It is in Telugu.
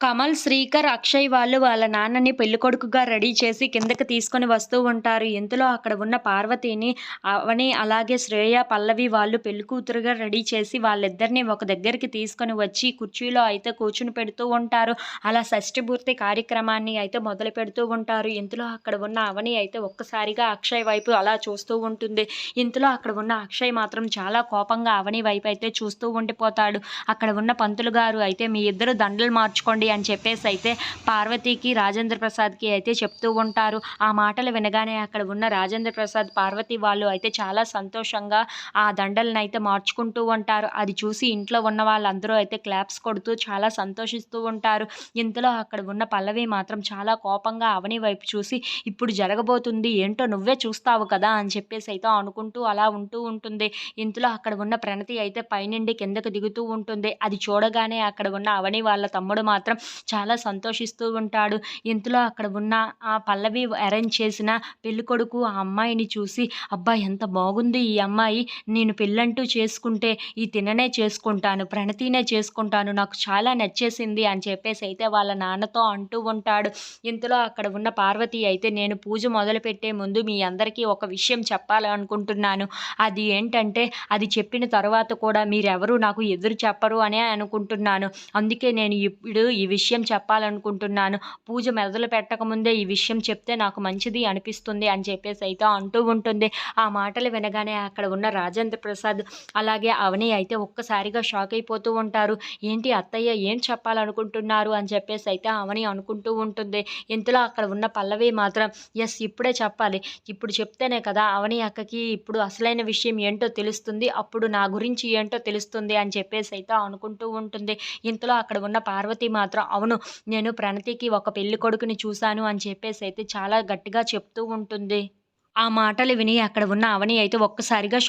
కమల్ శ్రీకర్ అక్షయ్ వాళ్ళు వాళ్ళ నాన్నని పెళ్ళికొడుకుగా రెడీ చేసి కిందకి తీసుకొని వస్తూ ఉంటారు. ఇంతలో అక్కడ ఉన్న పార్వతిని అవని అలాగే శ్రేయ పల్లవి వాళ్ళు పెళ్ళి కూతురుగా రెడీ చేసి వాళ్ళిద్దరిని ఒక దగ్గరికి తీసుకొని వచ్చి కుర్చీలో అయితే కూర్చుని పెడుతూ ఉంటారు. అలా షష్ఠిపూర్తి కార్యక్రమాన్ని అయితే మొదలు పెడుతూ ఉంటారు. ఇంతలో అక్కడ ఉన్న అవని అయితే ఒక్కసారిగా అక్షయ్ వైపు అలా చూస్తూ ఉంటుంది. ఇంతలో అక్కడ ఉన్న అక్షయ్ మాత్రం చాలా కోపంగా అవని వైపు అయితే చూస్తూ ఉండిపోతాడు. అక్కడ ఉన్న పంతులు గారు అయితే మీ ఇద్దరు దండలు మార్చుకోండి అని చెప్పేసి అయితే పార్వతికి రాజేంద్ర ప్రసాద్కి అయితే చెప్తూ ఉంటారు. ఆ మాటలు వినగానే అక్కడ ఉన్న రాజేంద్ర ప్రసాద్ పార్వతి వాళ్ళు అయితే చాలా సంతోషంగా ఆ దండలను అయితే మార్చుకుంటూ ఉంటారు. అది చూసి ఇంట్లో ఉన్న వాళ్ళందరూ అయితే క్లాప్స్ కొడుతూ చాలా సంతోషిస్తూ ఉంటారు. ఇంతలో అక్కడ ఉన్న పల్లవి మాత్రం చాలా కోపంగా అవని వైపు చూసి ఇప్పుడు జరగబోతుంది ఏంటో నువ్వే చూస్తావు కదా అని చెప్పేసి అయితే అనుకుంటూ అలా ఉంటూ ఉంటుంది. ఇంతలో అక్కడ ఉన్న ప్రణతి అయితే పైనుండి కిందకు దిగుతూ ఉంటుంది. అది చూడగానే అక్కడ ఉన్న అవని వాళ్ళ తమ్ముడు మాత్రం చాలా సంతోషిస్తూ ఉంటాడు. ఇంతలో అక్కడ ఉన్న ఆ పల్లవి అరేంజ్ చేసిన పెళ్ళికొడుకు ఆ అమ్మాయిని చూసి అబ్బా ఎంత బాగుంది ఈ అమ్మాయి. నేను పెళ్ళంటూ చేసుకుంటే ఈ తిననే చేసుకుంటాను ప్రణతినే చేసుకుంటాను నాకు చాలా నచ్చేసింది అని చెప్పేసి అయితే వాళ్ళ నాన్నతో అంటూ ఉంటాడు. ఇంతలో అక్కడ ఉన్న పార్వతి అయితే నేను పూజ మొదలుపెట్టే ముందు మీ అందరికీ ఒక విషయం చెప్పాలనుకుంటున్నాను. అది ఏంటంటే అది చెప్పిన తర్వాత కూడా మీరెవరూ నాకు ఎదురు చెప్పరు అనే అనుకుంటున్నాను. అందుకే నేను ఇప్పుడు ఈ విషయం చెప్పాలనుకుంటున్నాను. పూజ మెదలు పెట్టకముందే ఈ విషయం చెప్తే నాకు మంచిది అనిపిస్తుంది అని చెప్పేసి అయితే అంటూ ఉంటుంది. ఆ మాటలు వినగానే అక్కడ ఉన్న రాజేంద్ర ప్రసాద్ అలాగే అవని అయితే ఒక్కసారిగా షాక్ అయిపోతూ ఉంటారు. ఏంటి అత్తయ్య ఏం చెప్పాలనుకుంటున్నారు? అని చెప్పేసి అయితే అవని అనుకుంటూ ఉంటుంది. ఇంతలో అక్కడ ఉన్న పల్లవి మాత్రం ఎస్ ఇప్పుడే చెప్పాలి. ఇప్పుడు చెప్తేనే కదా అవని అక్కకి ఇప్పుడు అసలైన విషయం ఏంటో తెలుస్తుంది. అప్పుడు నా గురించి ఏంటో తెలుస్తుంది అని చెప్పేసి అయితే అనుకుంటూ ఉంటుంది. ఇంతలో అక్కడ ఉన్న పార్వతి మాత్రం అవును నేను ప్రణతికి ఒక పెళ్ళి కొడుకుని చూశాను అని చెప్పేసి అయితే చాలా గట్టిగా చెప్తూ ఉంటుంది. ఆ మాటలు విని అక్కడ ఉన్న అవని అయితే ఒక్కసారిగా